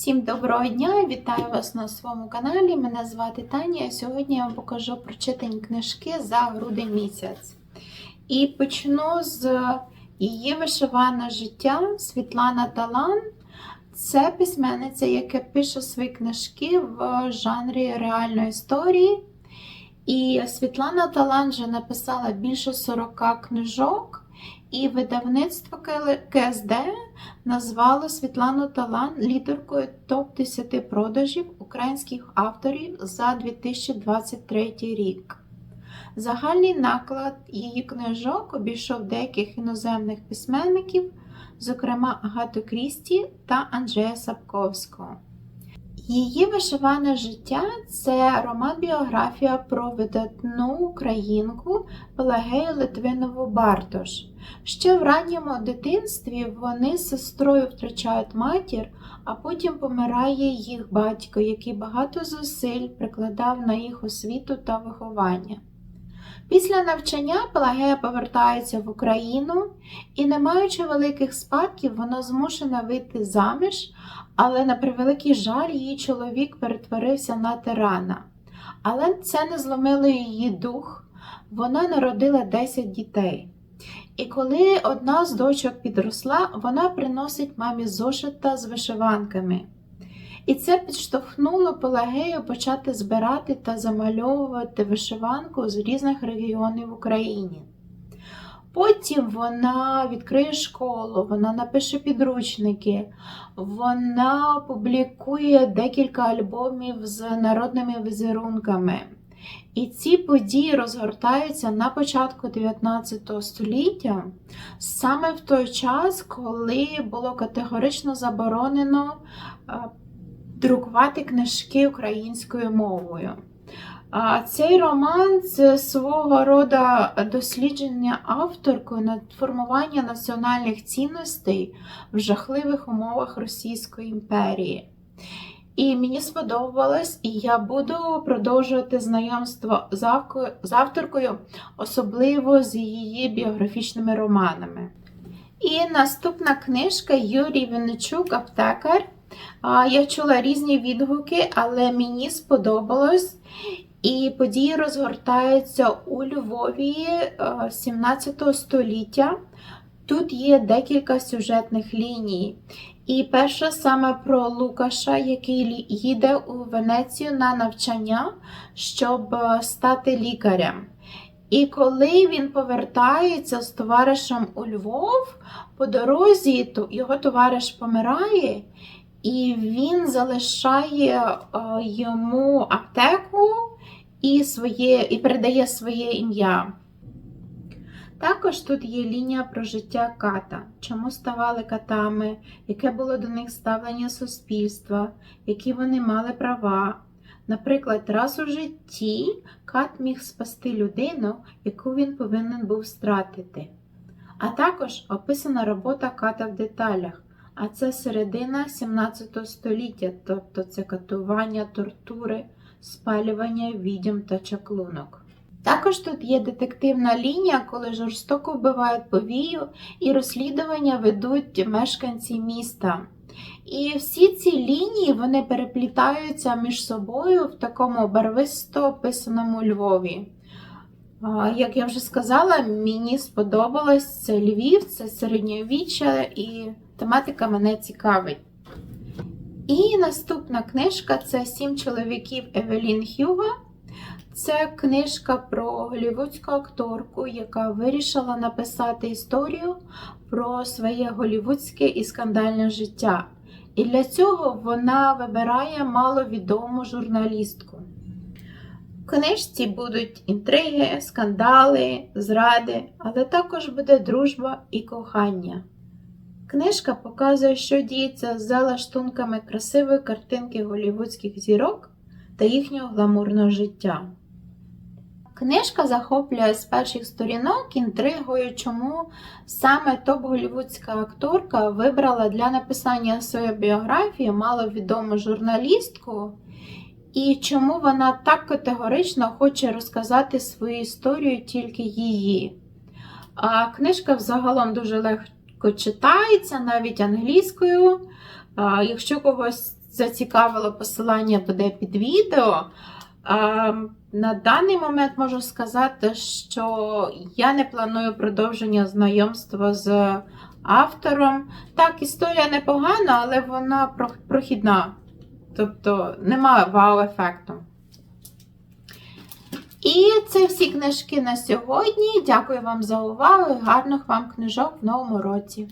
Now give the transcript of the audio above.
Всім доброго дня! Вітаю вас на своєму каналі. Мене звати Таня. Сьогодні я вам покажу прочитані книжки за грудень місяць. І почну з її вишиване життя Світлана Талан. Це письменниця, яка пише свої книжки в жанрі реальної історії. І Світлана Талан вже написала більше 40 книжок, і видавництво КСД назвало Світлану Талан лідеркою топ-10 продажів українських авторів за 2023 рік. Загальний наклад її книжок обійшов деяких іноземних письменників, зокрема Агату Крісті та Анджея Сапковського. Її вишиване життя це роман-біографія про видатну українку Пелагею Литвинову Бартош. Ще в ранньому дитинстві вони з сестрою втрачають матір, а потім помирає їх батько, який багато зусиль прикладав на їх освіту та виховання. Після навчання Пелагея повертається в Україну і, не маючи великих спадків, вона змушена вийти заміж, але на превеликий жаль, її чоловік перетворився на тирана. Але це не зломило її дух, вона народила 10 дітей. І коли одна з дочок підросла, вона приносить мамі зошита з вишиванками. І це підштовхнуло Пелагею почати збирати та замальовувати вишиванку з різних регіонів України. Потім вона відкриє школу, вона напише підручники, вона публікує декілька альбомів з народними візерунками. І ці події розгортаються на початку 19 століття, саме в той час, коли було категорично заборонено друкувати книжки українською мовою. Цей роман це свого роду дослідження авторкою над формування національних цінностей в жахливих умовах Російської імперії. І мені сподобалось, і я буду продовжувати знайомство з авторкою, особливо з її біографічними романами. І наступна книжка Юрій Винничук Аптекар. Я чула різні відгуки, але мені сподобалось. І події розгортаються у Львові 17 століття. Тут є декілька сюжетних ліній. І перша саме про Лукаша, який їде у Венецію на навчання, щоб стати лікарем. І коли він повертається з товаришем у Львов, по дорозі його товариш помирає, і він залишає йому аптеку і, своє, і передає своє ім'я. Також тут є лінія про життя ката, чому ставали катами, яке було до них ставлення суспільства, які вони мали права. Наприклад, раз у житті кат міг спасти людину, яку він повинен був стратити. А також описана робота ката в деталях, а це середина 17 століття, тобто це катування, тортури, спалювання відьом та чаклунок. Також тут є детективна лінія, коли жорстоко вбивають повію, і розслідування ведуть мешканці міста. І всі ці лінії вони переплітаються між собою в такому барвисто описаному Львові. Як я вже сказала, мені сподобалось це Львів, це середньовіччя і тематика мене цікавить. І наступна книжка це Сім чоловіків Евелін Хюго. Це книжка про голівудську акторку, яка вирішила написати історію про своє голівудське і скандальне життя. І для цього вона вибирає маловідому журналістку. Книжці будуть інтриги, скандали, зради, але також буде дружба і кохання. Книжка показує, що діється за лаштунками красивої картинки голівудських зірок та їхнього гламурного життя. Книжка захоплює з перших сторінок інтригою, чому саме топ-голівудська акторка вибрала для написання своєї біографії маловідому журналістку, і чому вона так категорично хоче розказати свою історію тільки її. А Книжка взагалом дуже легко читається, навіть англійською. Якщо когось зацікавило, посилання буде під відео. А, на даний момент можу сказати, що я не планую продовження знайомства з автором. Так, історія непогана, але вона прохідна. Тобто нема вау-ефекту. І це всі книжки на сьогодні. Дякую вам за увагу і гарних вам книжок в новому році.